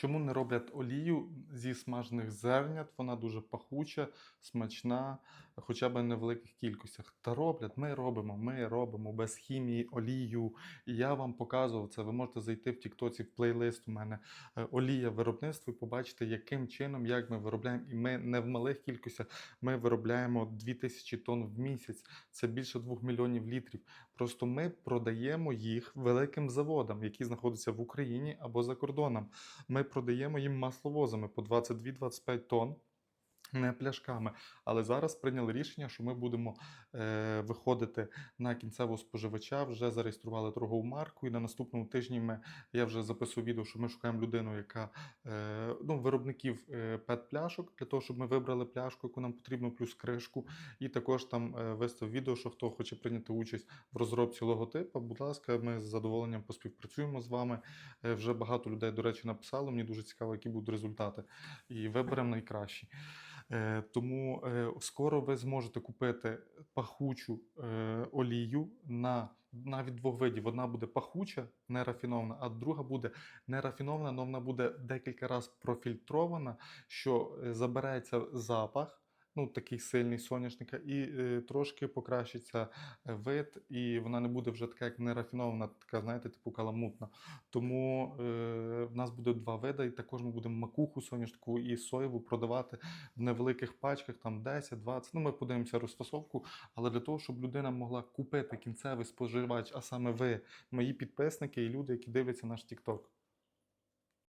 Чому не роблять олію зі смажених зернят? Вона дуже пахуча, смачна, хоча б не в великих кількостях. Та роблять, ми робимо, ми робимо без хімії олію. І я вам показував це. Ви можете зайти в Тіктоці в плейлист. У мене е, олія виробництва і побачити, яким чином, як ми виробляємо. І ми не в малих кількостях, ми виробляємо 2000 тонн в місяць. Це більше 2 мільйонів літрів. Просто ми продаємо їх великим заводам, які знаходяться в Україні або за кордоном. Ми продаємо їм масловозами по 22-25 тонн. Не пляшками, але зараз прийняли рішення, що ми будемо е, виходити на кінцевого споживача. Вже зареєстрували торгову марку, і на наступному тижні ми я вже записую відео, що ми шукаємо людину, яка е, ну, виробників е, пет-пляшок, для того, щоб ми вибрали пляшку, яку нам потрібно, плюс кришку. І також там е, виставив відео, що хто хоче прийняти участь в розробці логотипа. Будь ласка, ми з задоволенням поспівпрацюємо з вами. Е, вже багато людей, до речі, написало. Мені дуже цікаво, які будуть результати. І виберемо найкращі. Е, Тому е, скоро ви зможете купити пахучу е, олію на навіть двох видів. Одна буде пахуча, нерафінована, а друга буде нерафінована, але вона буде декілька разів профільтрована, що забереться запах. Ну, такий сильний соняшника, і е, трошки покращиться е, вид, і вона не буде вже така, як нерафінована, така, знаєте, типу каламутна. Тому е, в нас буде два види, і також ми будемо макуху соняшнику і соєву продавати в невеликих пачках, там 10-20. Ну, ми подивимося розфасовку, але для того, щоб людина могла купити кінцевий споживач, а саме ви, мої підписники і люди, які дивляться наш TikTok.